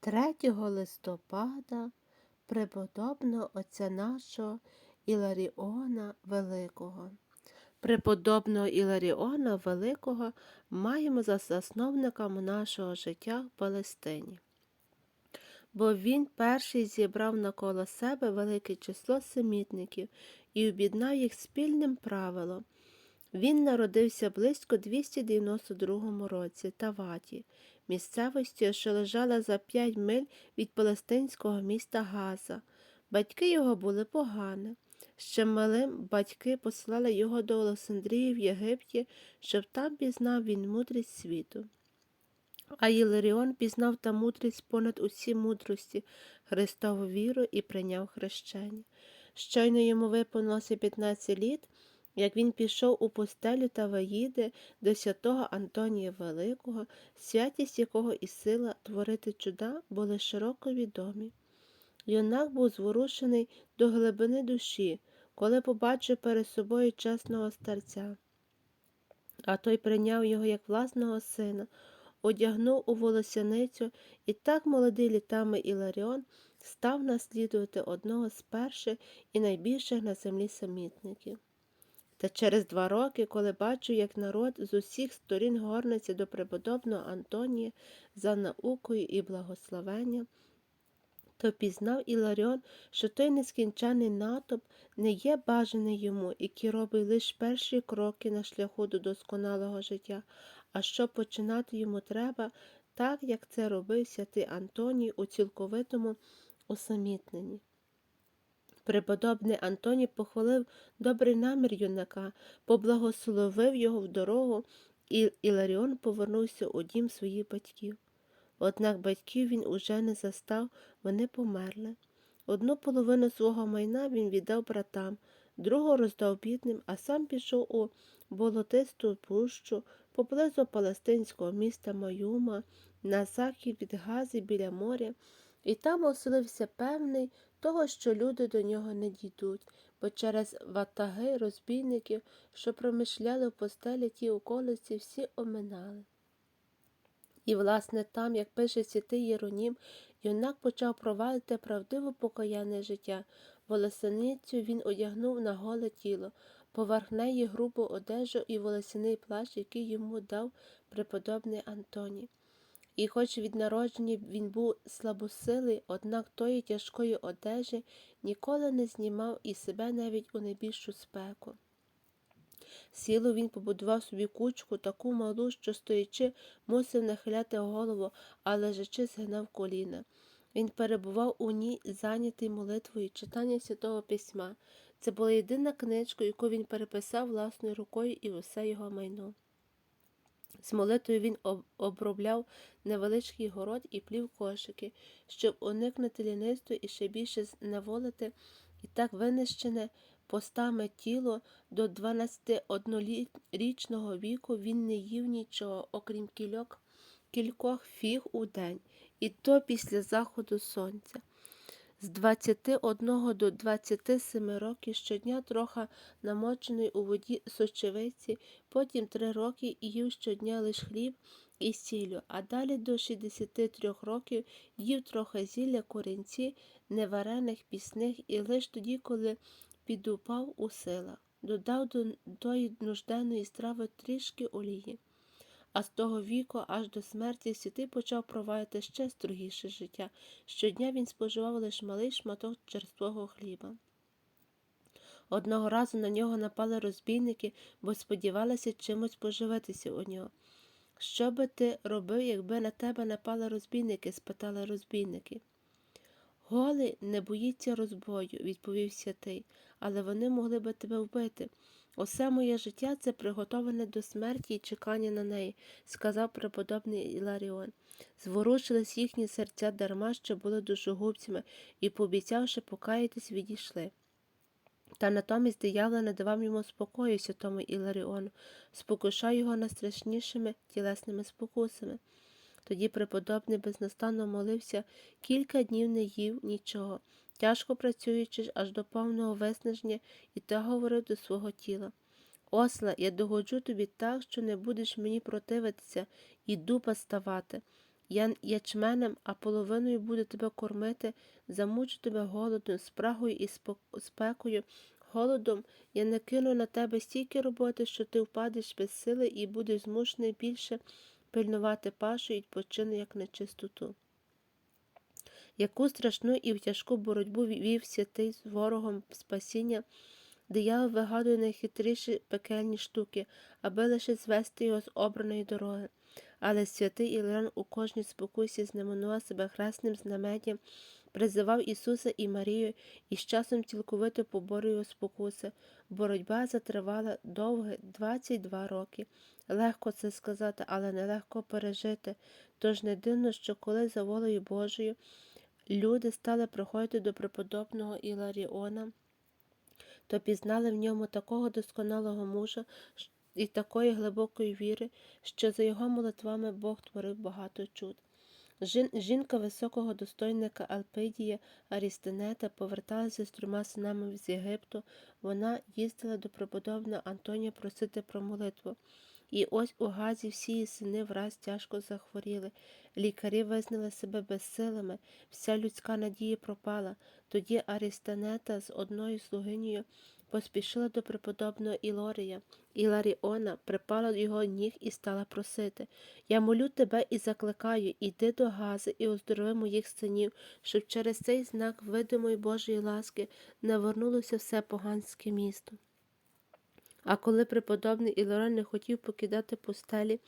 3 листопада преподобного отця нашого Іларіона Великого. Преподобного Іларіона Великого маємо за засновником нашого життя в Палестині. Бо він перший зібрав навколо себе велике число семітників і об'єднав їх спільним правилом. Він народився близько 292 році Таваті, місцевості, що лежала за 5 миль від палестинського міста Газа. Батьки його були погані. Ще малим батьки послали його до Олександрії в Єгипті, щоб там пізнав він мудрість світу. А Іларіон пізнав та мудрість понад усі мудрості, Христову віру і прийняв хрещення. Щойно йому виповнилося 15 літ, як він пішов у пустелю та Ваїди до святого Антонія Великого, святість якого і сила творити чуда були широко відомі. Юнак був зворушений до глибини душі, коли побачив перед собою чесного старця. А той прийняв його як власного сина, одягнув у волосяницю, і так молодий літами Іларіон став наслідувати одного з перших і найбільших на землі самітників. Та через два роки, коли бачу, як народ з усіх сторін горниться до преподобного Антонія за наукою і благословенням, то пізнав Іларіон, що той нескінчений натовп не є бажаний йому, який робить лише перші кроки на шляху до досконалого життя, а що починати йому треба, так як це робив святий Антоній у цілковитому усамітненні. Преподобний Антоній похвалив добрий намір юнака, поблагословив його в дорогу, і Іларіон повернувся у дім своїх батьків. Однак батьків він уже не застав, вони померли. Одну половину свого майна він віддав братам, другу роздав бідним, а сам пішов у болотисту пущу поблизу палестинського міста Маюма, на захід від Гази біля моря, і там оселився певний того, що люди до нього не дійдуть, бо через ватаги розбійників, що промишляли в постелі ті околиці, всі оминали. І, власне, там, як пише святий Єронім, юнак почав провадити правдиво покаянне життя. Волосяницю він одягнув на голе тіло, поверх неї грубу одежу і волосяний плащ, який йому дав преподобний Антоній. І хоч від народження він був слабосилий, однак тої тяжкої одежі ніколи не знімав і себе навіть у найбільшу спеку. Сіло він побудував собі кучку таку малу, що стоячи, мусив нахиляти голову, а лежачи згинав коліна. Він перебував у ній, зайнятий молитвою, читанням святого письма. Це була єдина книжка, яку він переписав власною рукою і усе його майно. З молитвою він обробляв невеличкий город і плів кошики, щоб уникнути лінисту і ще більше зневолити і так винищене постами тіло до 12-річного віку він не їв нічого, окрім кільок, кількох фіг у день, і то після заходу сонця. З 21 до 27 років щодня трохи намочений у воді сочевиці, потім три роки їв щодня лише хліб і сіллю, а далі до 63 років їв трохи зілля корінці, неварених пісних, і лише тоді, коли підупав у силах, додав до тої нужденної страви трішки олії. А з того віку аж до смерті святий почав провадити ще строгіше життя. Щодня він споживав лише малий шматок черствого хліба. Одного разу на нього напали розбійники, бо сподівалися чимось поживитися у нього. Що би ти робив, якби на тебе напали розбійники? спитали розбійники. Голий не боїться розбою, відповів святий, але вони могли би тебе вбити. Усе моє життя це приготоване до смерті і чекання на неї, сказав преподобний Іларіон. Зворушились їхні серця дарма, що були душогубцями, і, пообіцявши покаятись, відійшли. Та натомість диявол не давав йому спокою святому Іларіону, спокушав його найстрашнішими тілесними спокусами. Тоді преподобний безнастанно молився, кілька днів не їв нічого, тяжко працюючи аж до повного виснаження, і та говорив до свого тіла. Осла, я догоджу тобі так, що не будеш мені противитися і дуба ставати. я ячменем, а половиною буду тебе кормити, замучу тебе голодом, спрагою і спекою. Голодом я накину на тебе стільки роботи, що ти впадеш без сили і будеш змушений більше пильнувати пашу і відпочину як нечистоту. Яку страшну і в тяжку боротьбу вів святий з ворогом спасіння, диявол вигадує найхитріші пекельні штуки, аби лише звести його з обраної дороги. Але святий Іларіон у кожній спокусі знаменував себе хресним знаменням, призивав Ісуса і Марію і з часом цілковито його спокуси. Боротьба затривала довге 22 роки. Легко це сказати, але нелегко пережити. Тож не дивно, що коли за волею Божою люди стали приходити до преподобного Іларіона, то пізнали в ньому такого досконалого мужа і такої глибокої віри, що за його молитвами Бог творив багато чуд. Жін- Жінка високого достойника Алпидія Арістинета поверталася з трьома синами з Єгипту. Вона їздила до преподобного Антонія просити про молитву. І ось у Газі всі її сини враз тяжко захворіли. Лікарі визнали себе безсилими, вся людська надія пропала. Тоді Арістанета з одною слугинею поспішила до преподобного Ілорія. Іларіона припала до його ніг і стала просити. Я молю тебе і закликаю, іди до Гази і оздорови моїх синів, щоб через цей знак видимої Божої ласки навернулося все поганське місто. А коли преподобний Іларіон не хотів покидати пустелі,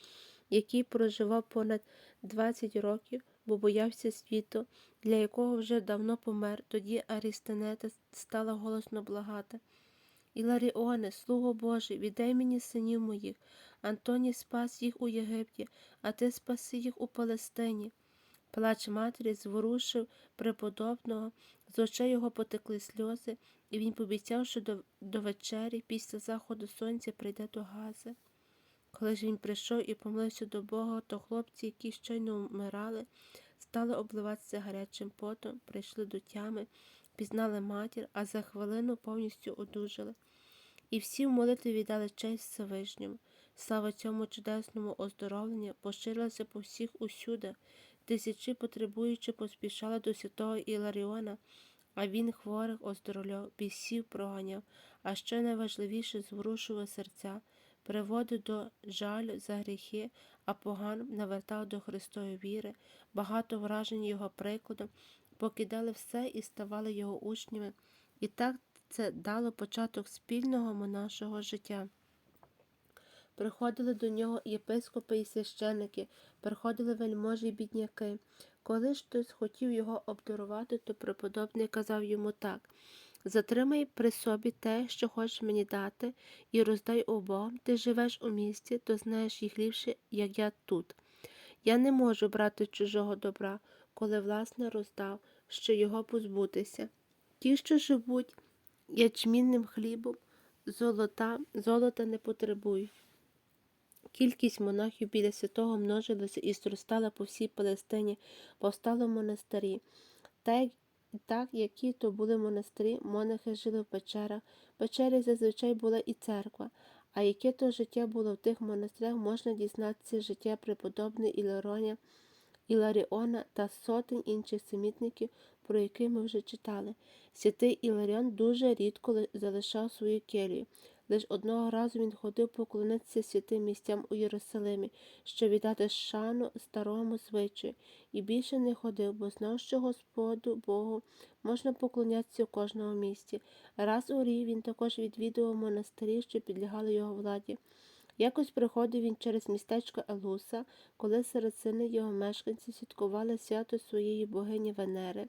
який проживав понад 20 років, бо боявся світу, для якого вже давно помер, тоді Арістенета стала голосно благати. Іларіоне, слуго Божий, віддай мені синів моїх. Антоній спас їх у Єгипті, а ти спаси їх у Палестині. Плач матері зворушив преподобного, з очей його потекли сльози, і він пообіцяв, що до, до вечері після заходу сонця прийде до Гази. Коли ж він прийшов і помолився до Бога, то хлопці, які щойно вмирали, стали обливатися гарячим потом, прийшли до тями, пізнали матір, а за хвилину повністю одужали. І всі в молитві віддали честь Всевишньому. Слава цьому чудесному оздоровленню поширилася по всіх усюди. Тисячі потребуючи поспішали до святого Іларіона, а він хворих оздоровляв, бісів проганяв, а що найважливіше зворушував серця, приводив до жалю за гріхи, а поган навертав до Христової віри, багато вражень його прикладом, покидали все і ставали його учнями. І так це дало початок спільного монашого життя. Приходили до нього єпископи і священики, приходили вельможі й бідняки. Коли ж хтось хотів його обдарувати, то преподобний казав йому так Затримай при собі те, що хочеш мені дати, і роздай обом. Ти живеш у місті, то знаєш їх ліпше, як я тут. Я не можу брати чужого добра, коли власне роздав, що його позбутися. Ті, що живуть ячмінним хлібом, золота, золота не потребують. Кількість монахів біля святого множилася і зростала по всій Палестині, повстали монастирі. Так, так, які то були монастирі, монахи жили в печерах. В печері зазвичай була і церква. А яке то життя було в тих монастирях, можна дізнатися життя преподобної Ілароня, Іларіона та сотень інших самітників, про які ми вже читали. Святий Іларіон дуже рідко залишав свою келію. Лиш одного разу він ходив поклонитися святим місцям у Єрусалимі, щоб віддати шану старому звичаю, і більше не ходив, бо знав, що Господу Богу можна поклонятися у кожному місці. Раз у рік він також відвідував монастирі, що підлягали його владі. Якось приходив він через містечко Елуса, коли сини його мешканці святкували свято своєї богині Венери.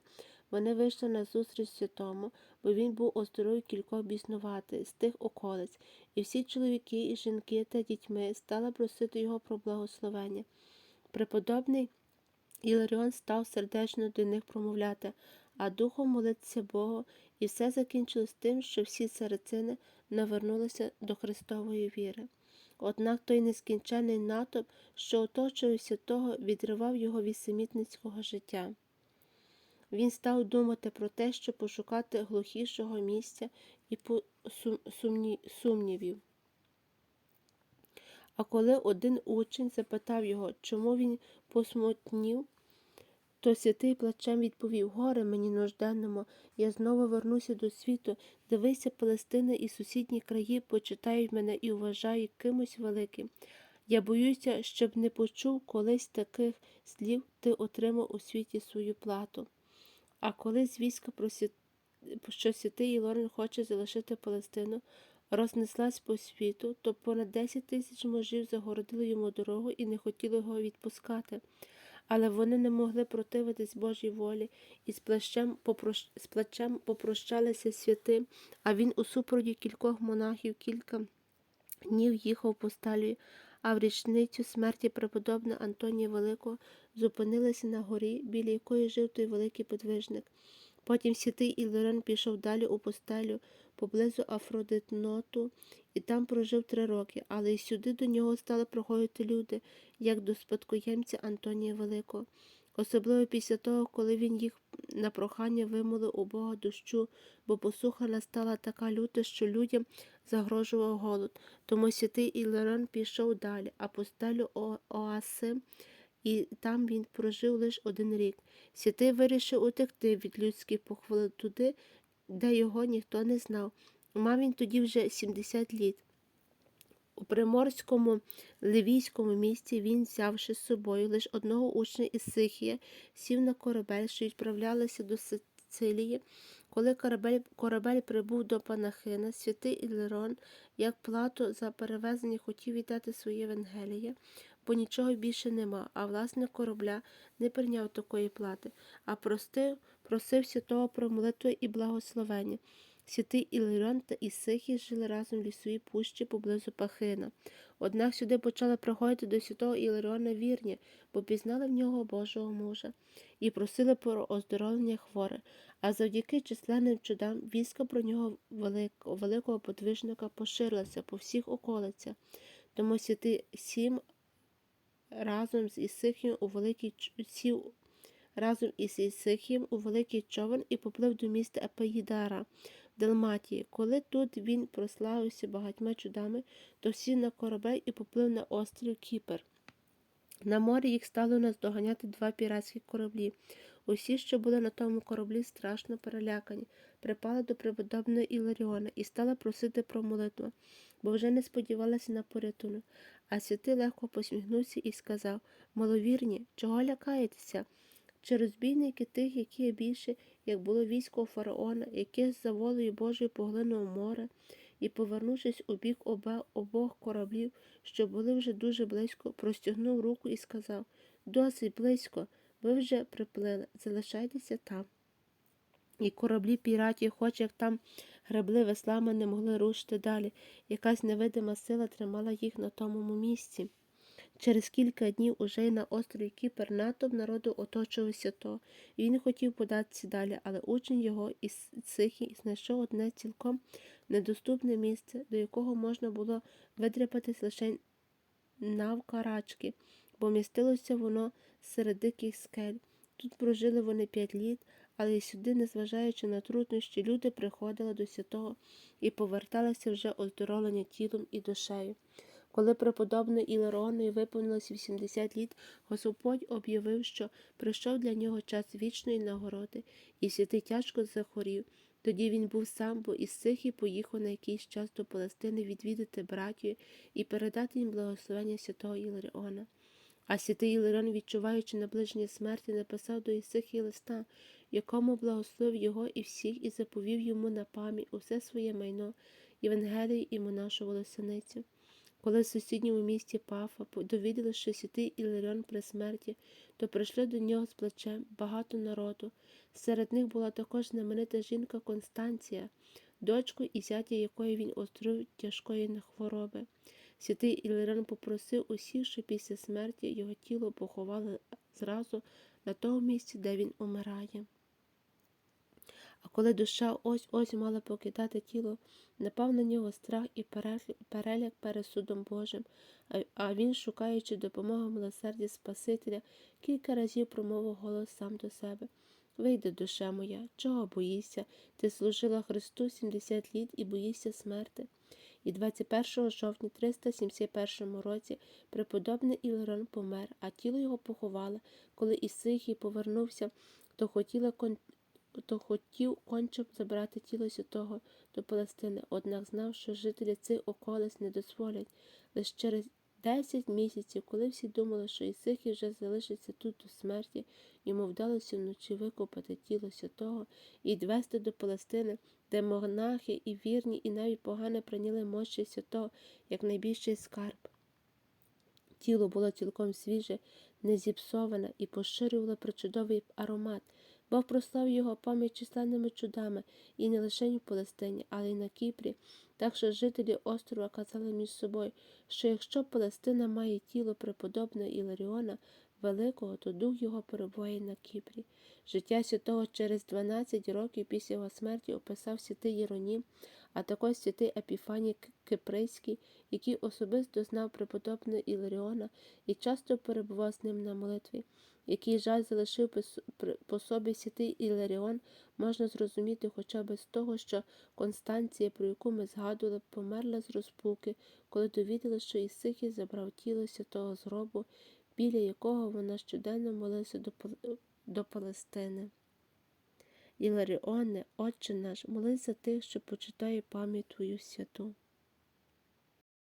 Вони вийшли на зустріч святому, бо він був оздоровив кількох біснувати з тих околиць, і всі чоловіки і жінки та дітьми стали просити його про благословення. Преподобний Іларіон став сердечно до них промовляти, а духом молитися Богу, і все закінчилось тим, що всі сарацини навернулися до Христової віри. Однак той нескінченний натовп, що оточував того, відривав його від самітницького життя. Він став думати про те, щоб пошукати глухішого місця і сумні- сумнівів. А коли один учень запитав його, чому він посмутнів, то святий плачем відповів Горе мені нужденному, я знову вернуся до світу. Дивися, Палестина і сусідні краї почитають мене і вважають кимось великим. Я боюся, щоб не почув колись таких слів, ти отримав у світі свою плату. А коли звістка про свят- що святий Ілорин хоче залишити Палестину, рознеслась по світу, то понад 10 тисяч мужів загородили йому дорогу і не хотіли його відпускати. Але вони не могли противитись Божій волі і з плечем, попрощ... з плачем попрощалися святим, а він у супроводі кількох монахів кілька днів їхав по сталі, а в річницю смерті преподобна Антонія Великого зупинилися на горі, біля якої жив той великий подвижник. Потім святий Іларен пішов далі у постелю поблизу Афродитноту і там прожив три роки, але й сюди до нього стали приходити люди, як до спадкоємця Антонія Великого. Особливо після того, коли він їх на прохання вимолив у Бога дощу, бо посуха настала така люта, що людям загрожував голод. Тому святий Іларен пішов далі, а по стелю О- Оаси, і там він прожив лише один рік. Святий вирішив утекти від людських похвали туди, де його ніхто не знав. Мав він тоді вже 70 літ. У приморському ливійському місті він, взявши з собою лише одного учня із Сихія, сів на корабель, що відправлялися до Сицилії. Коли корабель, корабель прибув до Панахина, святий Ілерон, як плату за перевезення, хотів віддати своє Євангеліє, бо нічого більше нема, а власник корабля не прийняв такої плати, а простив, просив святого про молитву і благословення. Святий Іларіон та Ісихій жили разом в лісовій пущі поблизу Пахина. Однак сюди почали приходити до святого Іларіона вірні, бо пізнали в нього Божого мужа і просили про оздоровлення хворих. А завдяки численним чудам війська про нього великого, великого подвижника поширилася по всіх околицях. Тому святий сім разом з Ісихієм у великий разом із Ісихієм у великий човен і поплив до міста Епеїдара. Далматії. Коли тут він прославився багатьма чудами, то сів на корабель і поплив на острів Кіпер. На морі їх стало наздоганяти два піратські кораблі. Усі, що були на тому кораблі, страшно перелякані, припали до преподобної Іларіона і стали просити про молитву, бо вже не сподівалися на порятунок. А святий легко посміхнувся і сказав Маловірні, чого лякаєтеся? Чи розбійники тих, які є більше, як було військо фараона, яке за волею Божою поглинуло море, і, повернувшись у бік оба, обох кораблів, що були вже дуже близько, простягнув руку і сказав Досить близько, ви вже приплили, залишайтеся там. І кораблі піратів, хоч як там гребли веслами, не могли рушити далі. Якась невидима сила тримала їх на тому місці. Через кілька днів уже й на острові Кіпер натовп народу оточувався то. Він хотів податися далі, але учень його із Сихі знайшов одне цілком недоступне місце, до якого можна було видряпатись лише навкарачки, бо містилося воно серед диких скель. Тут прожили вони п'ять літ, але й сюди, незважаючи на труднощі, люди приходили до святого і поверталися вже оздоровлені тілом і душею. Коли преподобний Іларонові виповнилось 80 літ, Господь об'явив, що прийшов для нього час вічної нагороди, і святий тяжко захворів. Тоді він був сам, бо із Сихі поїхав на якийсь час до Палестини відвідати братію і передати їм благословення святого Іларіона. А святий Іларіон, відчуваючи наближення смерті, написав до Ісихії листа, якому благословив його і всіх, і заповів йому на пам'ять усе своє майно, Євангелію і монашу волосиницю. Коли в сусідньому місті Пафа довідали, що святий Іларіон при смерті, то прийшли до нього з плечем багато народу. Серед них була також знаменита жінка Констанція, дочку і зятя якої він оздоровив тяжкої хвороби. Святий Іларіон попросив усіх, що після смерті його тіло поховали зразу на тому місці, де він умирає. А коли душа ось ось мала покидати тіло, напав на нього страх і переляк перед судом Божим, а він, шукаючи допомоги милосердя Спасителя, кілька разів промовив голос сам до себе. Вийди, душа моя, чого боїшся? Ти служила Христу 70 літ і боїшся смерти. І 21 жовтня 371 році преподобний Ілерон помер, а тіло його поховали. Коли Ісихій повернувся, то хотіла то хотів конче забрати тіло святого до Палестини, однак знав, що жителі цих околиць не дозволять. Лише через 10 місяців, коли всі думали, що Ісихій вже залишиться тут до смерті, йому вдалося вночі викопати тіло святого і відвести до Палестини, де монахи і вірні, і навіть погане прийняли мощі святого як найбільший скарб. Тіло було цілком свіже, не зіпсоване і поширювало причудовий аромат. Бог прослав його пам'ять численними чудами і не лише в Палестині, але й на Кіпрі. Так що жителі острова казали між собою, що якщо Палестина має тіло преподобного Іларіона Великого, то дух його перебуває на Кіпрі. Життя святого через 12 років після його смерті описав святий Єронім, а також святий Епіфаній Киприйський, який особисто знав преподобного Іларіона і часто перебував з ним на молитві. Який жаль залишив по собі святий Іларіон, можна зрозуміти хоча б з того, що Констанція, про яку ми згадували, померла з розпуки, коли довідалася, що Ісихій забрав тіло святого з гробу, біля якого вона щоденно молилася до, до Палестини. Іларіоне, Отче наш, молись за тих, що почитає пам'ять Твою святу.